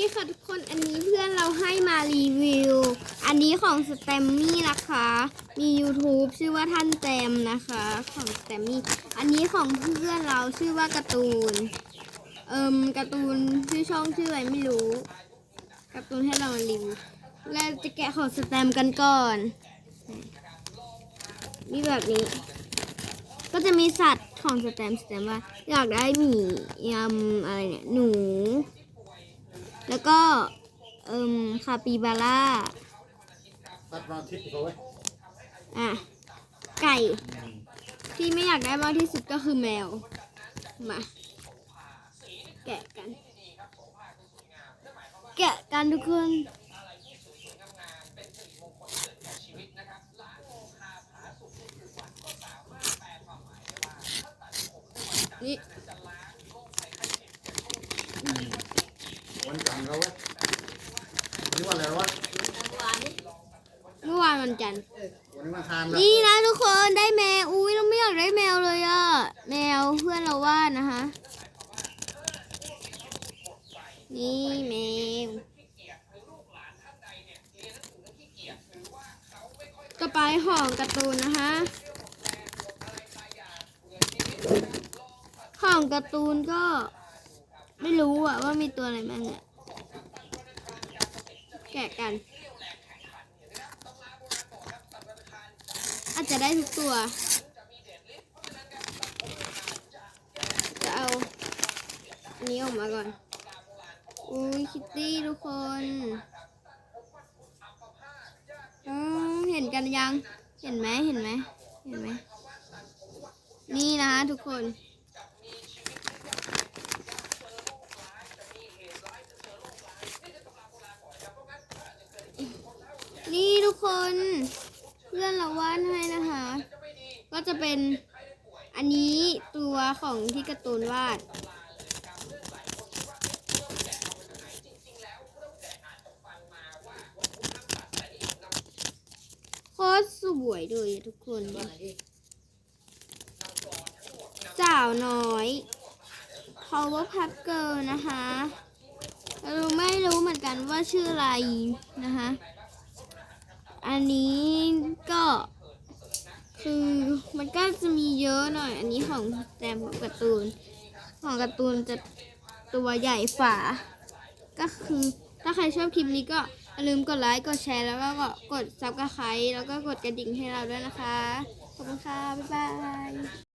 ดีค่ะทุกคนอันนี้เพื่อนเราให้มารีวิว อันนี้ของสแตมมี่นะคะ มี YouTube ชื่อว่าท่านแจมนะคะ ของสแตมมี่ อันนี้ของเพื่อนเราชื่อว่าการ์ตูน เอิมการ์ตูนชื่อช่องชื่ออะไรไม่รู้การ์ตูนให้เรามารีวิวเราจะแกะของสแตมกันก่อนมีแบบนี้ ก็จะมีสัตว์ของสแตมสแตมว่า อยากได้หมียำอะไรเนี่ยหนู แล้วก็เอิมคาปิบาร่าตัดมาทิศเขาไว้อะไก่ที่ไม่อยากได้มากที่สุดก็คือแมว มา แกะกัน แกะกันทุกคนนี่ วันจันทร์เขาไว้นี่วันอะไรวะเมื่อวานวันจันทร์ วันนี้วันอังคารละนี่นะทุกคนได้แมว อุ้ยเราไม่อยากได้แมวเลยอะแมวเพื่อนเราวาดนะคะ นี่แมวต่อไปของการ์ตูนนะคะของการ์ตูนก็ ไม่รู้อะว่ามีตัวอะไรบ้างอะแกะกัน อาจจะได้ทุกตัว จะเอา อันนี้ออกมาก่อน อุ้ยคิตตี้ทุกคนอเห็นกันยัง เห็นไหมเห็นไหมเห็นไหม นี่นะทุกคน นี่ ทุกคนเพื่อนเราวาดให้นะคะ ก็จะเป็นอันนี้ตัวของที่การ์ตูนวาด โคตรสวยเลยทุกคนสาวน้อย Power Puff Girl นะคะเราไม่รู้เหมือนกันว่าชื่ออะไรนะคะ อันนี้ก็คือมันก็จะมีเยอะหน่อย อันนี้ของแจมของการ์ตูน ของการ์ตูนจะตัวใหญ่ฝา ก็คือถ้าใครชอบคลิปนี้ก็อย่าลืมกดไลค์ กดแชร์ แล้วก็กดซับสไคร์แล้วก็กดกระดิ่งให้เราด้วยนะคะ ขอบคุณค่ะ บ๊ายบาย